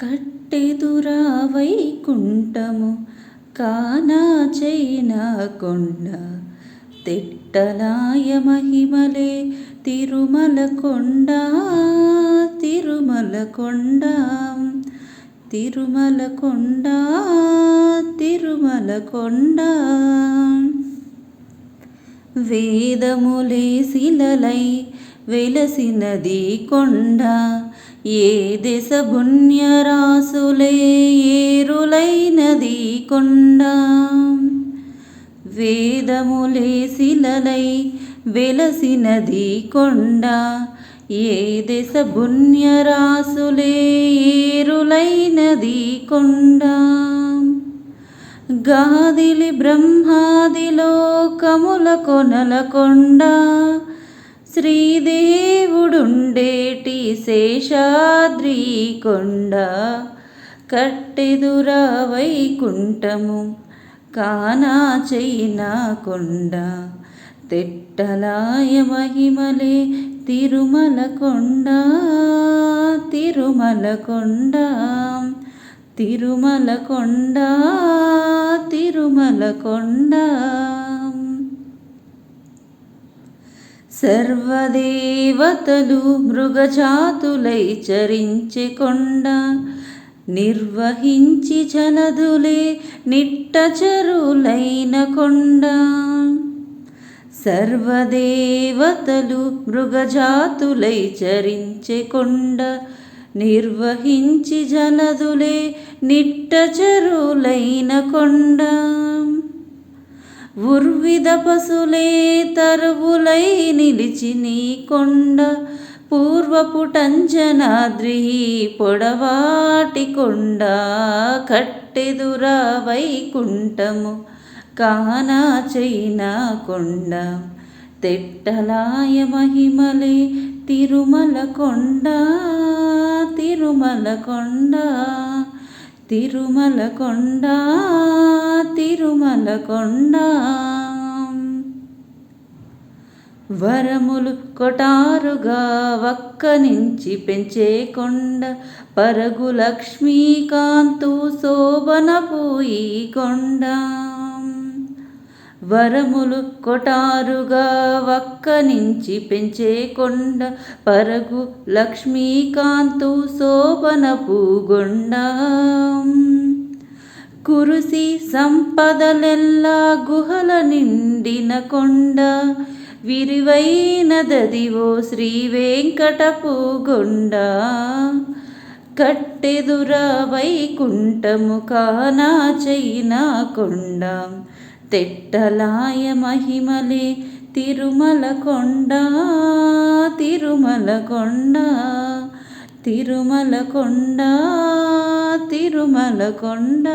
కట్టెదురా వైకుంఠము కానా చైనా కొండ తిట్టలాయ మహిమలే తిరుమల కొండ తిరుమల కొండ తిరుమల కొండ తిరుమల కొండ వేదములే శిలలై వెలసినది కొండ ఏ దిశ పుణ్యరాసులే ఏరులైనది కొండ? వేదములే శిలలై వెలసినది కొండ. ఏ దిశ పుణ్యరాసులే ఏరులైనది కొండ? గాదిలి బ్రహ్మాదిలోకముల కొనల కొండ. శ్రీదేవుడుండేటి శేషాద్రి కొండ కట్టెదురా వైకుంఠము కానా చైనా కొండ తిట్టలాయ మహిమలే తిరుమల కొండ తిరుమల కొండ తిరుమల కొండ తిరుమల కొండ. సర్వదేవతలు మృగజాతులై చరించె కొండ నిర్వహించి జనదులే నిట్టచరులైన కొండ. సర్వదేవతలు మృగజాతులై చరించే కొండ నిర్వహించి జనదులే నిట్టచరులైన కొండ. ఉర్విద పశులే తరువులై నిలిచి నీ కొండ. పూర్వపుటంజనాద్రి పొడవాటి కొండ కట్టెదురా వైకుంఠము. కానా చైనా కొండ తిట్టలాయ మహిమలే తిరుమల కొండ తిరుమల కొండ. తిరుమల కొండ తిరుమల కొండ. వరములు కొటారుగా వక్క నుంచి పెంచే కొండ పరగు లక్ష్మీకాంతు శోభన పోయి కొండ. వరములు కొటారుగా వక్క నుంచి పెంచే కొండ పరగు లక్ష్మీకాంతు శోభన పూగొండ. కురుసి సంపదలెల్లా గుహల నిండిన కొండ విరివైనదదివో శ్రీ వెంకటపుగొండ కట్టెదురా వైకుంఠము కానా చైనా కొండ తెట్టలాయ మహిమలే తిరుమల కొండ తిరుమల కొండ తిరుమల కొండ తిరుమల కొండ.